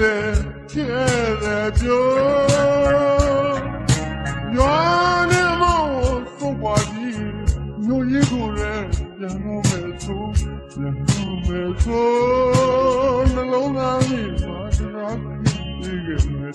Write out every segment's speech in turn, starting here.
တယ်ခဲ့တယ်ပြောညောနေမောဆိုပါပြီညိုရီကိုလည်းပြန်လို့မယ်ဆိုပြန်လို့မယ်ဆိုနှလုံးသားကြီးမှာတရားကြီးခဲ့မယ်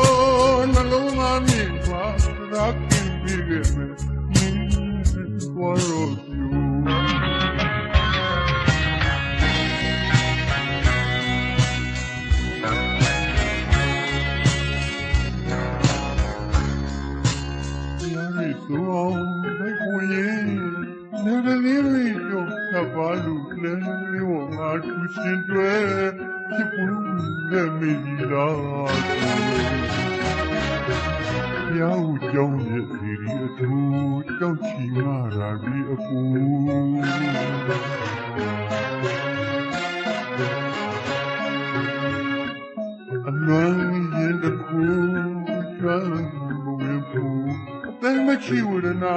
တရားရီဆိုအောင်လိုက်ကိုရင်နေကလေးတွေကြောင့်သဘာလူလဲလေးဝငါသူရှင်တွေဖြစ်ပေါ်နေမိလားယောက်ကြောင့်ရဲ့စီရီအထူးကြောင့်ချီမာရာဒီအပူအလွန်ရင်တခုချမ်းဘဝပူ အသိမချီဝရနာ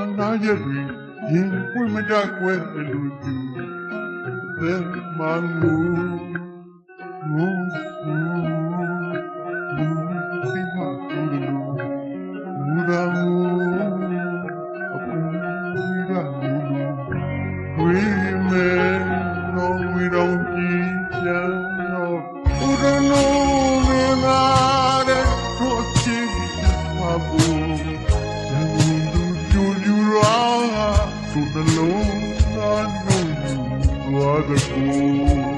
အနာရဲ့တွင်ရင်ပွင့်မတတ်ွယ်လူသူသဲမငူငူဆူလူစိမသူလူမူရာမူအပူရာမူဝိမေနောဝိရောကြည်ပြန်နောဥဒနောမေနာတဲ့တို့ချီပါဘူး do you wrong. Soon alone, I know you are the fool.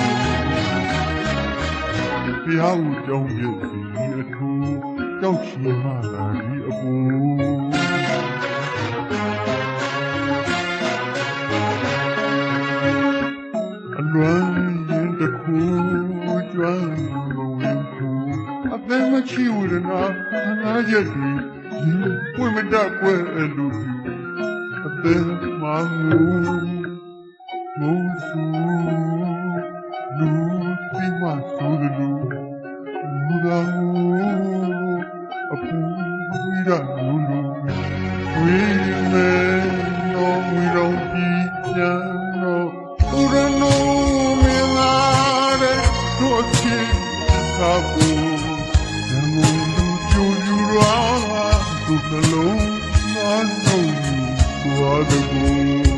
ဘုရားရီဆိုအောင်တိုက်ကိုရင်လဲမင်းလူကြောင့်သပ်ပါလူလဲလေးဝငါသူရှင်တွေချစ်ပွဲနဲ့မိလာဘုရားဦးကြောင့်ရဲ့ဒီအထူးကြောက်ချီမှလာဒီအပူအလွန်ရင်တခုကျွမ်းမဝင်ဘူးအသက်မချီဝရနာအနာရက်တွေရင်ပွင့်မတတ်ွယ်အလူပြအသက်မငူငူဆူလူတိမဆူလူလူ သာအပူရလူလူဝိမေနောဝိရောကြည်ချမ်းနော Ura no me mare to chi sabu Namundu chuyura tu kalong na no သွားတကူ